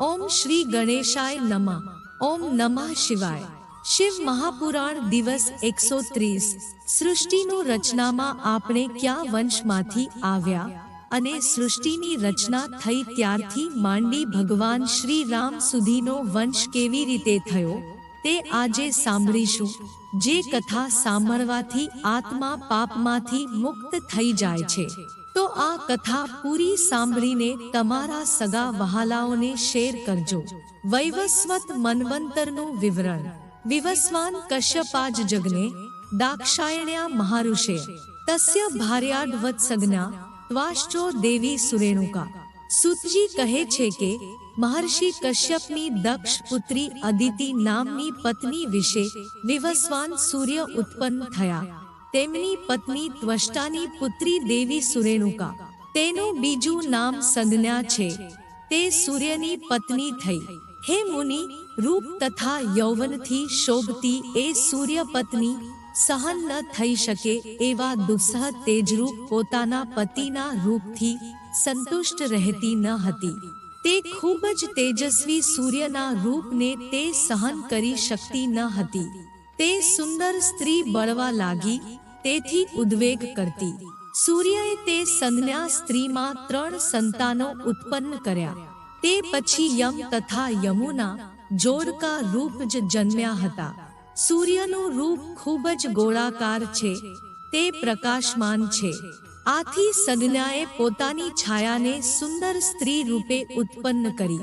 ઓમ શ્રી ગણેશાય નમઃ. ઓમ નમઃ શિવાય. શિવ મહાપુરાણ દિવસ એકસો ત્રીસ. સૃષ્ટિનું રચનામાં આપણે ક્યાં વંશમાંથી આવ્યા અને સૃષ્ટિની રચના થઈ ત્યારથી માંડી ભગવાન શ્રી રામ સુધીનો વંશ કેવી રીતે થયો તે આજે સાંભળીશું. જે કથા સાંભળવાથી આત્મા પાપમાંથી મુક્ત થઈ જાય છે. તો આ કથા પૂરી સાંભળીને તમારા સગા વહાલાઓને શેર કરજો વૈવસ્વત મન્વંતરનું વિવરણ વિવસ્વાન કશ્યપાજ જગને દાક્ષાયણ્યા મહારુષે તસ્ય ભાર્યાડવત્સજ્ઞા ત્વાશ્ચો દેવી સુરેણુકા સુતજી કહે છે કે મહર્ષિ કશ્યપની દક્ષ પુત્રી અદિતિ નામની પત્ની વિશે વિવસ્વાન સૂર્ય ઉત્પન્ન થયા તેમની પત્ની ત્વષ્ટાની પુત્રી દેવી સુરેણુકા. તેનું બીજું નામ સંજ્ઞા છે. તે સૂર્યની પત્ની થઈ. હે મુનિ, રૂપ તથા યૌવનથી શોભતી એ સૂર્ય પત્ની સહન ન થઈ શકે એવા દુસ્સહ તેજરૂપ પોતાના પતિના રૂપથી સંતુષ્ટ રહેતી ન હતી. તે ખૂબ જ તેજસ્વી સૂર્યના રૂપને તે સહન કરી શકતી ન હતી. તે સુંદર સ્ત્રી બળવા લાગી તેથી ઉદ્વેગ કરતી. સૂર્યએ તે સંજ્ઞા સ્ત્રીમાં ત્રણ સંતાનો ઉત્પન્ન કર્યા. તે પછી યમ તથા યમુના જોડકા રૂપ જ જન્મ્યા હતા. સૂર્યનું રૂપ ખૂબ જ ગોળાકાર છે. તે પ્રકાશમાન છે. આથી સંજ્ઞાએ પોતાની છાયાને સુંદર સ્ત્રી રૂપે ઉત્પન્ન કરી.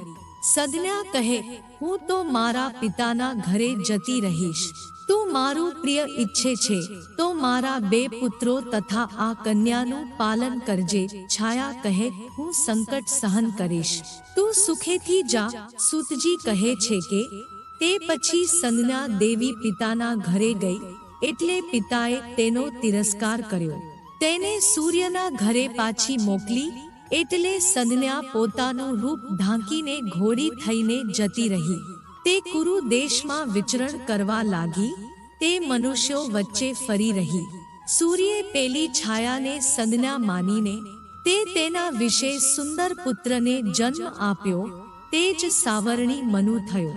સંજ્ઞા કહે, હું તો મારા પિતાના ઘરે જતી રહીશ. તું મારું પ્રિય ઈચ્છે છે, તો મારા બે પુત્રો તથા આ કન્યાનું પાલન કરજે. છાયા કહે, હું સંકટ સહન કરીશ. તું સુખેથી જા. સુતજી કહે છે કે, તે પછી સંજ્ઞા દેવી પિતાના ઘરે ગઈ. એટલે પિતાએ તેનો તિરસ્કાર કર્યો. તેને સૂર્યના ઘરે પાછી મોકલી, એટલે સંજ્ઞા પોતાનું રૂપ ઢાંકીને ઘોડી થઈને જતી રહી. તે કુરુ દેશમાં વિચરણ કરવા લાગી, તે મનુષ્યો વચ્ચે ફરી રહી. સૂર્યે પેલી છાયાને સંજ્ઞા માનીને, તે તેના વિશે સુંદર પુત્રને જન્મ આપ્યો, તે જ સાવરણી મનુ થયો.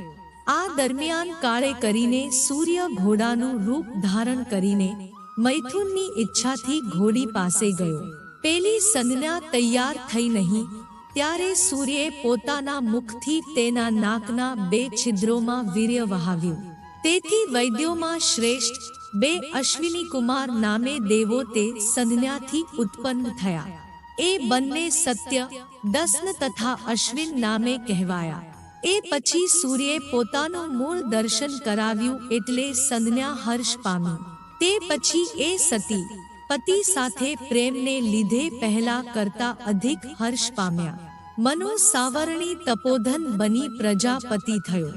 આ દરમિયાન કાળે કરીને સૂર્ય ઘોડાનું રૂપ ધારણ કરીને મૈથુનની ઈચ્છાથી ઘોડી પાસે ગયો. પેલી સંજ્ઞા તૈયાર થઈ નહીં ત્યારે સૂર્યે પોતાના મુખથી તેના નાકના બે છિદ્રોમાં વીર્ય વહાવ્યું. તેથી વૈદ્યોમાં શ્રેષ્ઠ, બે અશ્વિની કુમાર નામે દેવો તે સંજ્ઞાથી ઉત્પન્ન થયા. એ બંને સત્ય, દસન તથા અશ્વિન નામે કહેવાયા. એ પછી સૂર્યે પોતાનું મૂળ દર્શન કરાવ્યું એટલે સંજ્ઞા હર્ષ પામી. તે પછી એ સતી પતિ સાથે પ્રેમને લીધે પહેલા કરતા અધિક હર્ષ પામ્યા. મનો સાવરણી તપોધન બની પ્રજાપતિ થયો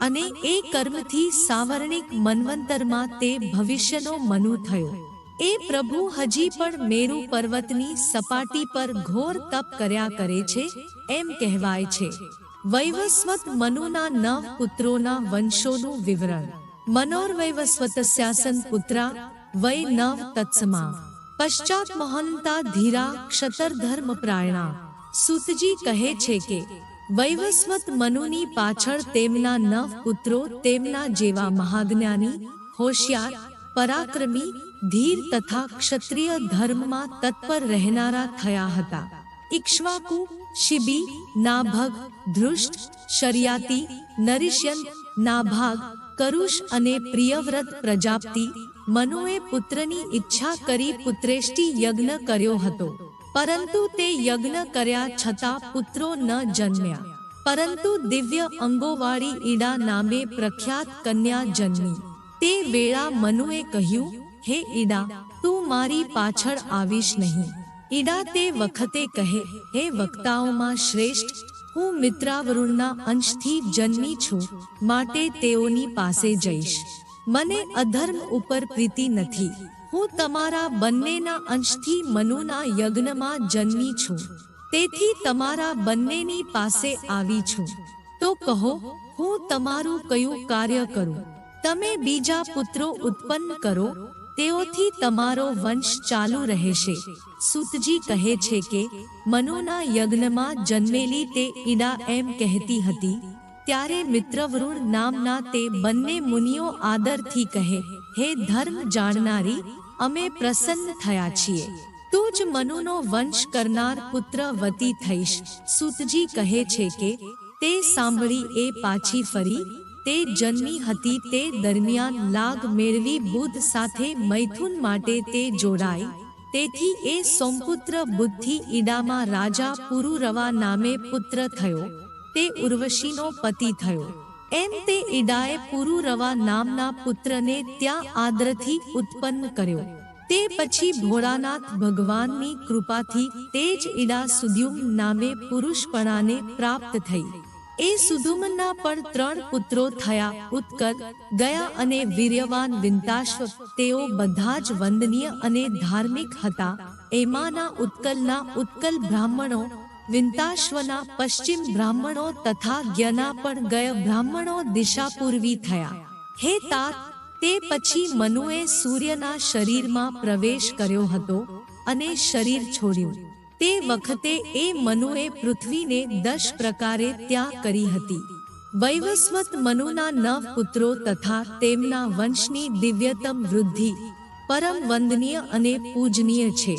અને એ કર્મથી સાવરણિક મન્વંતરમાં તે ભવિષ્યનો મનુ થયો. એ પ્રભુ હજી પણ મેરુ પર્વતની સપાટી પર ઘોર તપ કર્યા કરે છે એમ કહેવાય છે. વૈવસ્વત મનુના નવ પુત્રોના વંશોનું વિવરણ. મનોર્વૈવસ્વતસ્યાસન પુત્રા વૈ નવ તત્સમા પશ્ચાત મહંતા ધીરા ક્ષતર ધર્મ પ્રાયણા સુતજી કહે છે કે વૈવસ્વત મનુની પાછળ તેમના નવ પુત્રો તેમના જેવા મહાજ્ઞાની હોશિયાર પરાક્રમી ધીર તથા ક્ષત્રિય ધર્મમાં તત્પર રહેનારા થયા હતા ઇક્ષ્વાકુ શિબી નાભગ ધૃષ્ટ શર્યાતી નરિષ્યન નાભાગ કરુષ અને પ્રિયવ્રત પ્રજાપતિ મનુએ પુત્રની ઈચ્છા કરી પુત્રેષ્ટિ યજ્ઞ કર્યો હતો. પરંતુ તે યજ્ઞ કર્યા છતાં પુત્રો ન જન્મ્યા. પરંતુ દિવ્ય અંગોવાળી ઈડા નામે પ્રખ્યાત કન્યા જન્મી. તે વેળા મનુએ કહ્યું, હે ઈડા, તું મારી પાછળ આવીશ નહીં. ઈડા તે વખતે કહે, હે વક્તાઓમાં શ્રેષ્ઠ, હું મિત્રાવરુણના અંશથી જન્મી છું, માટે તેઓની પાસે જઈશ. મને અધર્મ ઉપર પ્રીતિ નથી. હું તમારા બંનેના અંશથી મનુના યજ્ઞમાં જન્મી છું. તેથી તમારા બંનેની પાસે આવી છું. તો કહો, હું તમારું કયું કાર્ય કરું? તમે બીજા પુત્રો ઉત્પન્ન કરો, તેઓથી તમારો વંશ ચાલુ રહેશે. સુતજી કહે છે કે, મનુના યજ્ઞમાં જન્મેલી તે ઈડા એમ કહેતી હતી ત્યારે મિત્રવરુણ નામના તે બંને મુનિઓ આદરથી કહે, હે ધર્મ જાણનારી, અમે પ્રસન્ન થયા છીએ. તું જ મનુનો વંશ કરનાર પુત્રવતી થઈશ. સુતજી કહે છે કે, તે સાંભળી એ પાછી ફરી. તે જન્મી હતી તે દરમિયાન લાગ મેળવી બુદ્ધ સાથે મૈથુન માટે તે જોડાઈ તેથી એ સોમપુત્ર બુદ્ધિ ઈડામાં રાજા પુરુરવા નામે પુત્ર થયો. તે ઉર્વશીનો પતિ થયો. એમ તે ઈડાએ પુરુરવા નામના પુત્રને ત્યાં આદ્રથી ઉત્પન્ન કર્યો. તે પછી ભોળાનાથ ભગવાનની કૃપાથી તે જ ઈડા સુદ્યુમ નામે પુરુષપણાને પ્રાપ્ત થઈ. એ સુધુમના પણ ત્રણ પુત્રો થયા. ઉત્કલ, ગયા અને વીર્યવાન વિંતાશ્વ તેઓ બધા જ વંદનીય અને ધાર્મિક હતા. એમાંના ઉત્કલના ઉત્કલ બ્રાહ્મણો વિંતાશ્વના પશ્ચિમ બ્રાહ્મણો તથા જ્ઞના પણ ગયા બ્રાહ્મણો દિશાપૂર્વી થયા. હે તાત, તે પછી મનુએ સૂર્યના શરીરમાં પ્રવેશ કર્યો હતો અને શરીર છોડ્યું. તે વખતે એ મનુએ પૃથ્વીને દશ પ્રકારે ત્યાગ કરી હતી. વૈવસ્વત મનુના નવ પુત્રો તથા તેમના વંશની દિવ્યતમ વૃદ્ધિ પરમ વંદનીય અને પૂજનીય છે.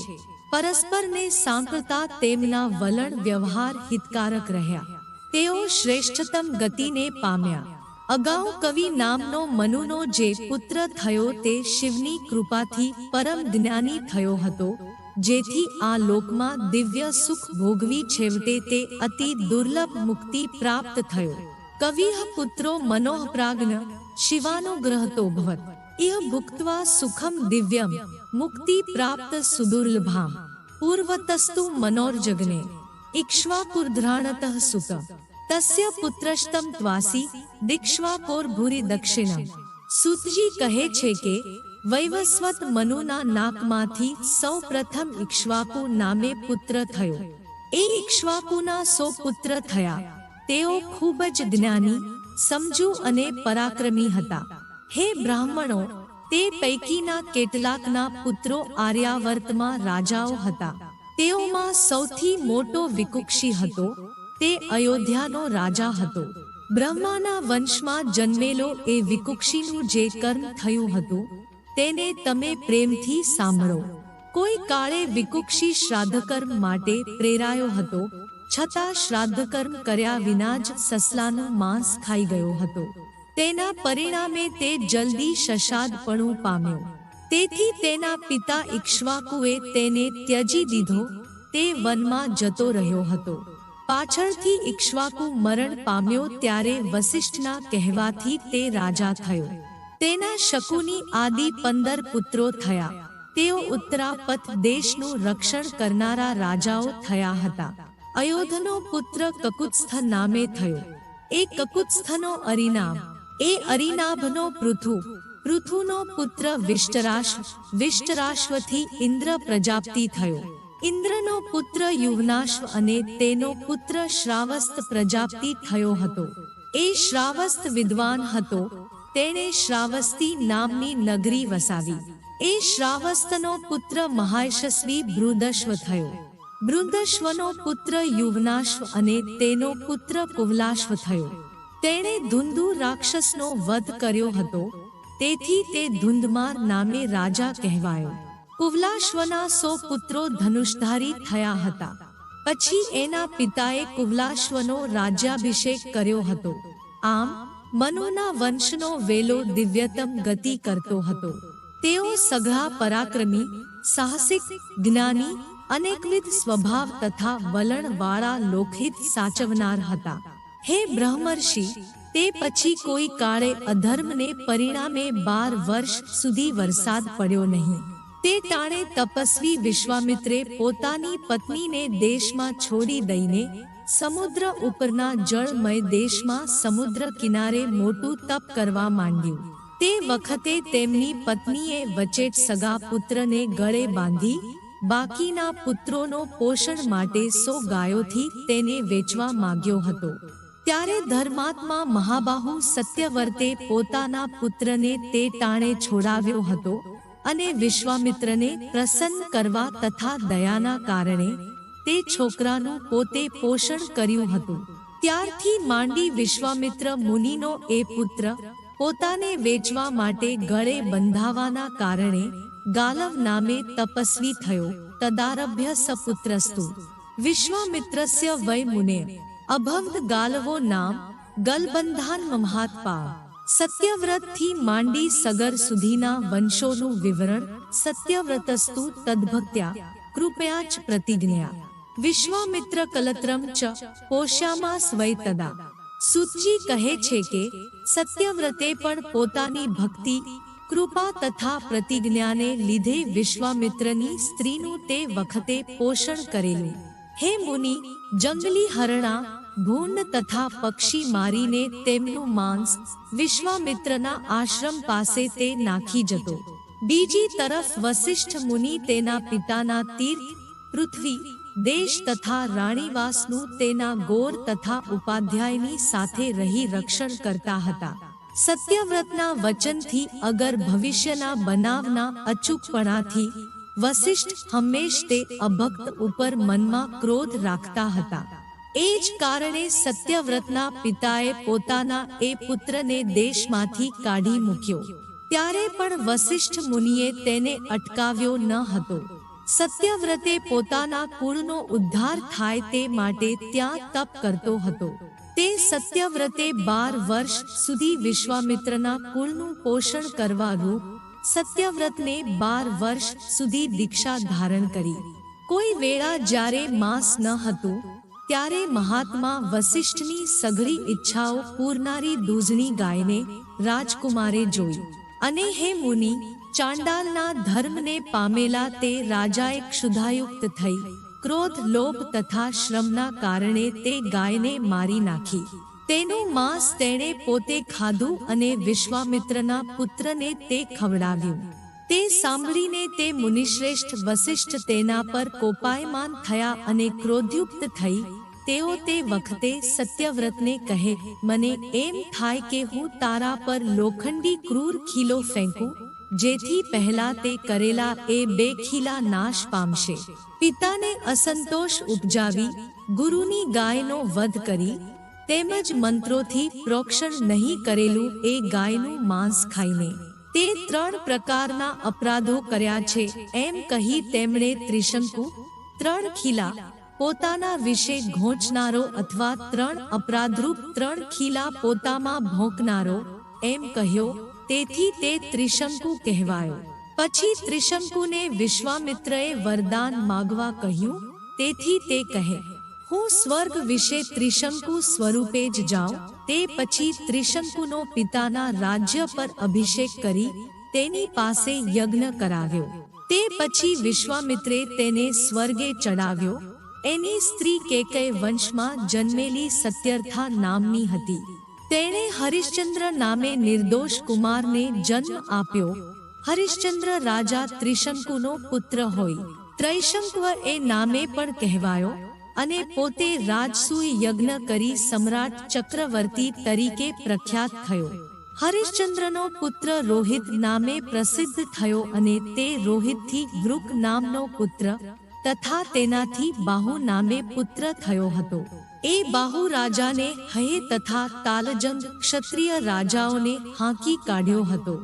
પરસ્પરને સાંકળતા તેમના વલણ વ્યવહાર હિતકારક રહ્યા. તેઓ શ્રેષ્ઠતમ ગતિને પામ્યા. અગાઉ કવિ નામનો મનુનો જે પુત્ર થયો તે શિવની કૃપાથી પરમ જ્ઞાની થયો હતો, જેથી આ લોકમાં દિવ્ય સુખ ભોગવી છેવટે તે અતિ દુર્લભ મુક્તિ પ્રાપ્ત થયો. કવિ પુત્રો મનોહ પ્રાગ્ન શિવાનુગ્રહતો ભવત. ઇહ ભુક્તવા સુખમ દિવ્યમ. મુક્તિ પ્રાપ્ત સુદુર્લભામ. પૂર્વતસ્તુ મનોર્જગ્ને. ઇક્ષ્વાકુર્ધ્રાણતઃ સુત. તસ્ય પુત્રસ્તમ ત્વાસી દીક્ષ્વાકોર દક્ષિણમ. સુતજી કહે છે કે, વૈવસ્વત મનુના નાકમાંથી સૌ પ્રથમ ઇક્ષ્વાકુ નામે પુત્ર થયો. એ ઇક્ષ્વાકુના સો પુત્ર થયા. તેઓ ખૂબ જ જ્ઞાની, સમજુ અને પરાક્રમી હતા. હે બ્રાહ્મણો તે પૈકીના કેટલાકના પુત્રો આર્યાવર્તમાં રાજાઓ હતા. તેઓમાં સૌથી મોટો વિકુક્ષી હતો. તે અયોધ્યાનો રાજા હતો. બ્રહ્માના વંશમાં જન્મેલો એ વિકુક્ષીનું જે કર્મ થયું હતું, તેને તમે પ્રેમથી સાંભળો. કોઈ કાળે વિકુક્ષી શ્રાદ્ધકર્મ માટે પ્રેરાયો હતો, છતાં શ્રાદ્ધકર્મ કર્યા વિના જ સસલાનું માંસ ખાઈ ગયો હતો. તેના પરિણામે તે જલ્દી શશાદપણું પામ્યો. તેથી તેના પિતા ઇક્ષ્વાકુએ તેને ત્યજી દીધો. તે વનમાં જતો રહ્યો હતો. પાછળથી ઇક્ષ્વાકુ મરણ પામ્યો ત્યારે વસિષ્ઠના કહેવાથી તે રાજા થયો. તેના શકુની આદિ પંદર પુત્રો થયા. તેઓ ઉત્તરાપથ દેશનું રક્ષણ કરનારા રાજાઓ થયા હતા. અયોધનો પુત્ર કકુત્સ્થ નામે થયો. એ કકુત્સ્થનો અરિનામ એ અરિનાભનો પૃથુ. પૃથુનો પુત્ર વિષ્ટરાશ. વિષ્ટરાશ્વથી ઇન્દ્ર પ્રજાપતિ થયો. ઇન્દ્રનો પુત્ર યુવનાશ્વ અને તેનો પુત્ર શ્રાવસ્ત પ્રજાપતિ થયો હતો. એ શ્રાવસ્ત વિદ્વાન હતો. તેણે શ્રાવસ્તી નામની નગરી વસાવી. એ શ્રાવસ્તનો પુત્ર મહાયશસ્વી બૃદશ્વ થયો. બૃદશ્વનો પુત્ર યુવનાશ્વ અને તેનો પુત્ર કુવલાશ્વ થયો. તેણે ધુંધુ રાક્ષસનો વધ કર્યો હતો. તેથી તે ધુંધમાર નામે રાજા કહેવાયો. કુવલાશ્વના સો પુત્રો ધનુષધારી થયા હતા. પછી એના પિતાએ કુવલાશ્વનો રાજ્યાભિષેક કર્યો હતો. આમ, મનુના વંશનો વેલો દિવ્યતમ ગતિ કરતો હતો. તેઓ સઘળા પરાક્રમી, સાહસિક, જ્ઞાની, અનેકવિધ સ્વભાવ તથા વલણ વાળા લોકહિત સાચવનાર હતા. હે બ્રહ્મર્ષિ, તે પછી કોઈ કાળે અધર્મને પરિણામે બાર વર્ષ સુધી વરસાદ પડ્યો નહીં. તે ટાણે તપસ્વી વિશ્વામિત્રે પોતાની પત્નીને દેશમાં છોડી દઈને સમુદ્ર ઉપરના જળમય દેશમાં સમુદ્ર કિનારે મોટું તપ કરવા માંડ્યું. તે વખતે તેમની પત્નીએ વચેટ સગા પુત્રને ગળે બાંધી બાકીના પુત્રોનો પોષણ માટે સો ગાયોથી તેને વેચવા માંગ્યો હતો. ત્યારે ધર્માત્મા મહાબાહુ સત્યવર્તે પોતાના પુત્રને તે ટાણે છોડાવ્યો હતો અને વિશ્વામિત્રને પ્રસન્ન કરવા તથા દયાના કારણે તે છોકરાનું પોતે પોષણ કર્યું હતું. ત્યારથી માંડી વિશ્વામિત્ર મુનિનો એ પુત્ર પોતાને વેચવા માટે ગળે બંધાવાના કારણે ગાલવ નામે તપસ્વી થયો. તદારભ્ય સપુત્રસ્તુ. વિશ્વામિત્રસ્ય વય મુને. અભવદ ગાલવો નામ ગલબંધાન મહાત્પા સત્યવ્રતથી માંડી સગર સુધીના વંશોનું વિવરણ સત્યવ્રતસ્તુ તદભક્ત્યા, કૃપયા ચ પ્રતિજ્ઞા વિશ્વામિત્ર કલત્રમ ચ પોષ્યામાં સ્વય તદા. સુતજી કહે છે કે, સત્યવ્રતે પણ પોતાની ભક્તિ, કૃપા તથા પ્રતિજ્ઞાને લીધે વિશ્વામિત્રની સ્ત્રીનું તે વખતે પોષણ કરેલું. હે મુનિ, જંગલી હરણા, ભૂંડ તથા પક્ષી મારીને તેમનું માંસ વિશ્વામિત્રના આશ્રમ પાસે તે નાખી જતો. બીજી તરફ વસિષ્ઠ મુનિ તેના પિતાના તીર્થ, પૃથ્વી, દેશ તથા રાણીવાસનું તેના ગોર તથા ઉપાધ્યાયની સાથે રહી રક્ષણ કરતા હતા. સત્યવ્રતના વચનથી અગર ભવિષ્યના બનાવના અચૂકપણાથી વસિષ્ઠ હંમેશ તે અભક્ત ઉપર મનમાં ક્રોધ રાખતા હતા. એ જ કારણે સત્યવ્રતના પિતાએ પોતાના એ પુત્રને દેશમાંથી કાઢી મૂક્યો. ત્યારે પણ વશિષ્ઠ મુનિએ તેને અટકાવ્યો ન હતો. સત્યવ્રતે પોતાના કુળનો ઉદ્ધાર થાય તે માટે ત્યાં તપ કરતો હતો. તે સત્યવ્રતે બાર વર્ષ સુધી વિશ્વામિત્રના કુળનું પોષણ કરવા રૂપ સત્યવ્રતને બાર વર્ષ સુધી દીક્ષા ધારણ કરી. કોઈ વેળા જ્યારે માસ ન હતું, ત્યારે મહાત્મા વસિષ્ઠની સઘળી ઈચ્છાઓ પૂરનારી દૂધની ગાયને રાજકુમારે જોઈ. અને હે મુનિ, ચાંડાલના ધર્મને પામેલા તે રાજાએ ક્ષુધાયુક્ત થઈ. ક્રોધ, લોભ તથા શ્રમના કારણે તે ગાયને મારી નાખી. તેનું માંસ તેણે પોતે ખાધું અને વિશ્વામિત્રના પુત્રને તે ખવડાવ્યું. તે સાંભળીને તે મુનિશ્રેષ્ઠ વસિષ્ઠ તેના પર કોપાયમાન થયા અને ક્રોધયુક્ત થઈ. તેઓ તે વખતે સત્યવ્રતને કહે, મને એમ થાય કે હું તારા પર લોખંડી ક્રૂર ખીલો ફેંકું, જેથી પહેલા તે કરેલા એ બે ખીલા નાશ પામશે. પિતાને અસંતોષ ઉપજાવી, ગુરુની ગાયનો વધ કરી તેમજ મંત્રોથી પ્રોક્ષણ નહીં કરેલું એ ગાયનું માંસ ખાઈને. તે ત્રણ પ્રકારના અપરાધો કર્યા છે. એમ કહી તેમણે ત્રિશંકુ, ત્રણ ખીલા, પોતાના વિશે ઘોંચનારો અથવા ત્રણ અપરાધરૂપ ત્રણ ખીલા પોતામાં ભોંકનારો, એમ કહ્યો. તેથી તે ત્રિશંકુ કહેવાયો. પછી ત્રિશંકુને વિશ્વામિત્રએ વરદાન માગવા કહ્યું. તેથી તે કહે હું સ્વર્ગ વિશે ત્રિશંકુ સ્વરૂપે જ જાઉં, તે પછી ત્રિશંકુનો પિતાના રાજ્ય પર અભિષેક કરી, તેની પાસે યજ્ઞ કરાવ્યો. તે પછી વિશ્વામિત્રે તેને સ્વર્ગે ચડાવ્યો. એની સ્ત્રી કેકય વંશમાં જન્મેલી સત્યર્થા નામની હતી. તેણે હરિશ્ચંદ્ર નામે નિર્દોષ કુમારને જન્મ આપ્યો. હરિશ્ચંદ્ર રાજા ત્રિશંકુનો પુત્ર હોય. ત્રૈશંકવ એ નામે પણ કહેવાયો. અને પોતે રાજસૂય યજ્ઞ કરી સમ્રાટ ચક્રવર્તી તરીકે પ્રખ્યાત થયો. હરિશ્ચંદ્રનો પુત્ર રોહિત નામે પ્રસિદ્ધ થયો અને તે રોહિતથી વૃક નામનો પુત્ર તથા તેનાથી બાહુ નામે પુત્ર થયો હતો. એ બાહુ રાજાને હયે તથા તાલજંગ ક્ષત્રિય રાજાઓને હાંકી કાઢ્યો હતો.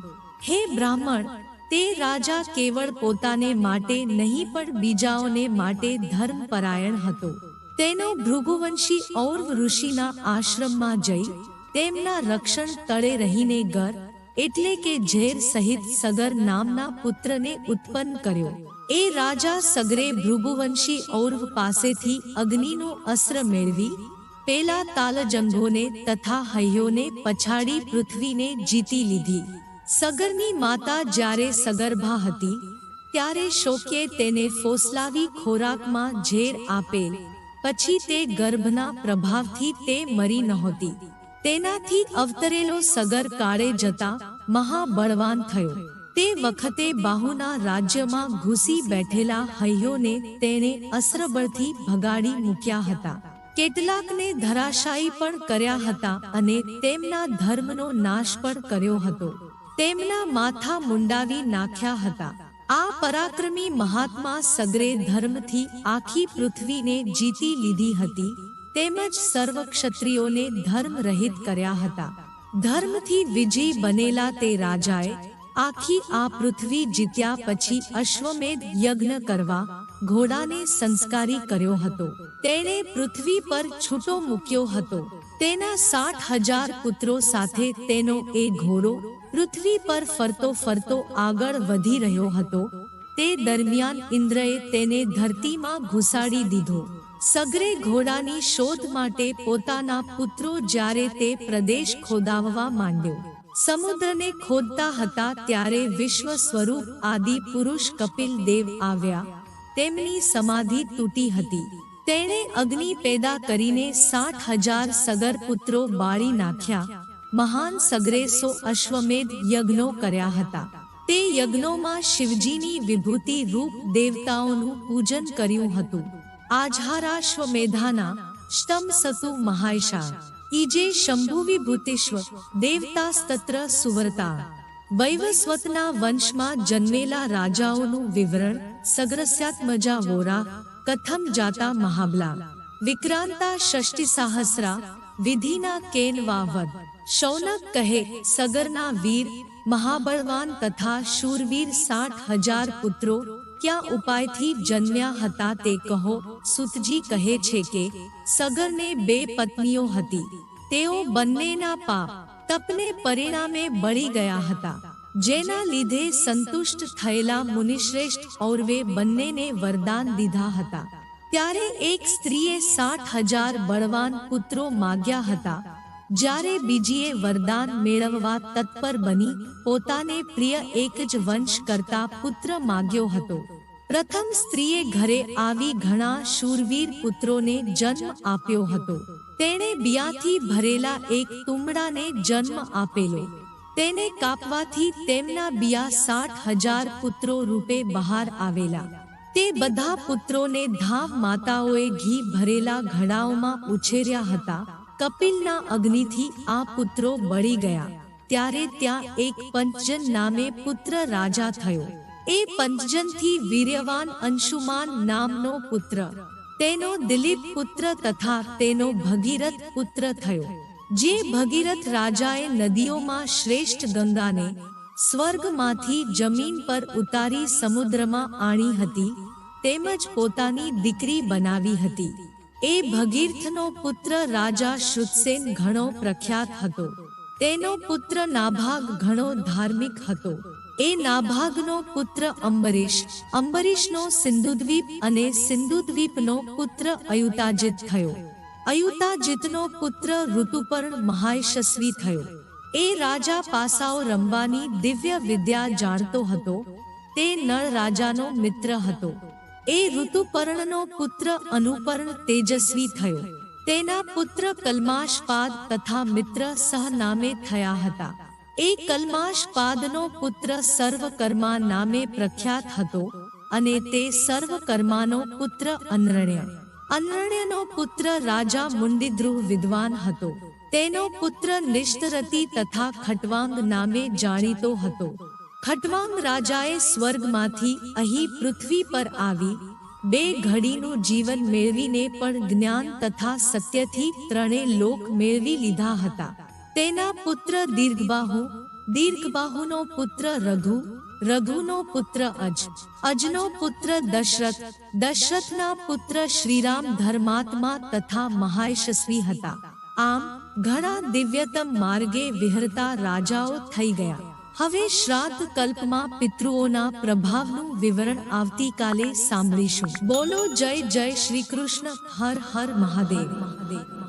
હે બ્રાહ્મણ તે રાજા કેવળ પોતાને માટે નહીં, પણ બીજાઓને માટે ધર્મપરાયણ હતો. તેનો ભૃગુવંશી ઔર્વ ઋષિના આશ્રમમાં જઈ તેમના રક્ષણ તળે રહીને ગર એટલે કે ઝેર સહિત સગર નામના પુત્રને ઉત્પન્ન કર્યો. એ રાજા સગરે ભૃગુવંશી ઔર્વ પાસેથી અગ્નિનું અસ્ત્ર મેળવી, પેલા તાલજંગોને તથા હૈયોને પછાડી પૃથ્વીને જીતી લીધી. સગરની માતા જ્યારે સગર્ભા હતી, ત્યારે શોકે તેને ફોસલાવી ખોરાકમાં ઝેર આપેલ પછી તે ગર્ભના પ્રભાવથી તે મરી નહોતી. તેનાથી અવતરેલો સગર કાળે જતા મહાબળવાન થયો. તે વખતે બાહુના રાજ્યમાં ઘૂસી બેઠેલા હૈયોને તેણે અસ્ત્રબળથી ભગાડી મૂક્યા હતા. કેટલાકને ધરાશાયી પણ કર્યા હતા અને તેમના ધર્મનો નાશ પણ કર્યો હતો. તેમના માથા મુંડાવી નાખ્યા હતા. આ પરાક્રમી મહાત્મા સગરે ધર્મથી આખી પૃથ્વીને જીતી લીધી હતી. તેમજ સર્વ ક્ષત્રિયોને ધર્મ રહિત કર્યા હતા. ધર્મથી વિજય બનેલા તે રાજાએ આખી આ પૃથ્વી જીત્યા પછી અશ્વમેધ યજ્ઞ કરવા ઘોડાને સંસ્કારી કર્યો હતો. તેણે પૃથ્વી પર છૂટો મૂક્યો હતો. તેના સાઠ હજાર પુત્રો સાથે તેનો એ ઘોડો પૃથ્વી પર ફરતો ફરતો આગળ વધી રહ્યો હતો. તે દરમિયાન ઇન્દ્રએ તેને ધરતીમાં ઘુસાડી દીધો. સગરે ઘોડાની શોધ માટે પોતાના પુત્રો જ્યારે તે પ્રદેશ ખોદાવવા માંડ્યો. સમુદ્રને ખોદતા હતા ત્યારે વિશ્વ સ્વરૂપ આદિ પુરુષ કપિલ દેવ આવ્યા. તેમની સમાધિ તૂટી હતી. તેણે અગ્નિ પેદા કરીને સાઠ હજાર સગર પુત્રો બાળી નાખ્યા. મહાન સગરેસો અશ્વમેધ યજ્ઞો કર્યા હતા. તે યજ્ઞોમાં શિવજીની વિભૂતિ રૂપ દેવતાઓનું પૂજન કર્યું હતું. આઝારાશ્વમેધાના સ્તમ સતુ મહાયશા ઈજે શંભુ વિભૂતિશ્વ દેવતાસ્તત્ર સુવરતા. વૈવસ્વતના વંશમાં જન્મેલા રાજાઓનું વિવરણ સગ્રસ્યાત્મજા વોરા કથમ જાતા મહાબલા. વિક્રાંતા ષષ્ટિ સાહસ્રા વિધિના કેન વાવદ. શૌનક કહે, સગરના વીર, મહાબળવાન તથા શૂરવીર સાઠ હજાર પુત્રો ક્યાં ઉપાયથી જન્મ્યા હતા તે કહો. સુતજી કહે છે કે, સગરને બે પત્નીઓ હતી. તેઓ બંનેના પાપ, તપને પરિણામે બળી ગયા હતા. જેના લીધે સંતુષ્ટ થયેલા મુનિશ્રેષ્ઠ ઔરવે બંનેને વરદાન દીધા હતા. ત્યારે એક સ્ત્રીએ સાઠ હજાર બળવાન પુત્રો માગ્યા હતા. જ્યારે બીજીએ વરદાન મેળવવા તત્પર બની, પોતાને પ્રિય એક જ વંશ કરતા પુત્ર માગ્યો હતો. પ્રથમ સ્ત્રીએ ઘરે આવી ઘણા શૂરવીર પુત્રોને જન્મ આપ્યો હતો. તેણે બિયાથી ભરેલા એક તુમડાને જન્મ આપેલો. તેને કાપવાથી તેમના બિયા સાઠ હજાર પુત્રો રૂપે બહાર આવેલા. તે બધા પુત્રોને ધામ માતાઓએ ઘી ભરેલા ઘડાઓમાં ઉછેર્યા હતા. કપિલના અગ્નિથી આ પુત્રો બળી ગયા. ત્યારે ત્યાં એક પંચજન નામે પુત્ર રાજા થયો. એ પંચજનથી વીર્યવાન અંશુમાન નામનો પુત્ર. તેનો દિલીપ પુત્ર તથા તેનો ભગીરથ પુત્ર થયો. જે ભગીરથ રાજાએ નદીઓમાં શ્રેષ્ઠ ગંગાને સ્વર્ગમાંથી જમીન પર ઉતારી સમુદ્રમાં આણી હતી, તેમજ પોતાની દીકરી બનાવી હતી. એ ભગીરથનો પુત્ર રાજા શુદસેન ઘણો પ્રખ્યાત હતો. તેનો પુત્ર નાભાગ ઘણો ધાર્મિક હતો. એ નાભાગનો પુત્ર અંબરીશ, અંબરીશનો સિંધુદ્વીપ અને સિંધુદ્વીપનો પુત્ર અયુતાજિત થયો. અયુતાજિતનો પુત્ર ઋતુપર્ણ મહાયશસ્વી થયો. એ રાજા પાસાઓ રમવાની દિવ્ય વિદ્યા જાણતો હતો. તે નળ રાજાનો મિત્ર હતો. એ ઋતુપર્ણનો પુત્ર અનુપર્ણ તેજસ્વી થયો. તેના પુત્ર કલ્માશપાદ તથા મિત્ર સહ નામે થયા હતા. એ કલ્માશપાદનો પુત્ર સર્વકર્મા નામે પ્રખ્યાત હતો અને તે સર્વકર્માનો પુત્ર અનરણ્ય. અનરણ્યનો પુત્ર રાજા મુંડિદ્રુહ વિદ્વાન હતો. તેનો પુત્ર નિષ્ઠરતી તથા ખટવાંગ નામે જાણીતો હતો. ખટવાંગ રાજાએ સ્વર્ગમાંથી અહીં પૃથ્વી પર આવી બે ઘડીનું જીવન મેળવીને પણ જ્ઞાન તથા સત્યથી ત્રણે લોક મેળવી લીધા હતા. તેના પુત્ર દીર્ઘબાહુ, દીર્ઘબાહુનો પુત્ર રઘુ, રઘુનો પુત્ર અજ, અજનો પુત્ર દશરથ, દશરથના પુત્ર શ્રીરામ ધર્માત્મા તથા મહાયશસ્વી હતા. આમ ઘણા દિવ્યતમ માર્ગે વિહરતા રાજાઓ થઈ ગયા. હવે શ્રાદ્ધ કલ્પમાં પિતૃઓના પ્રભાવનું વિવરણ આવતીકાલે સાંભળીશું. બોલો જય જય શ્રી કૃષ્ણ, હર હર મહાદેવ. મહાદેવ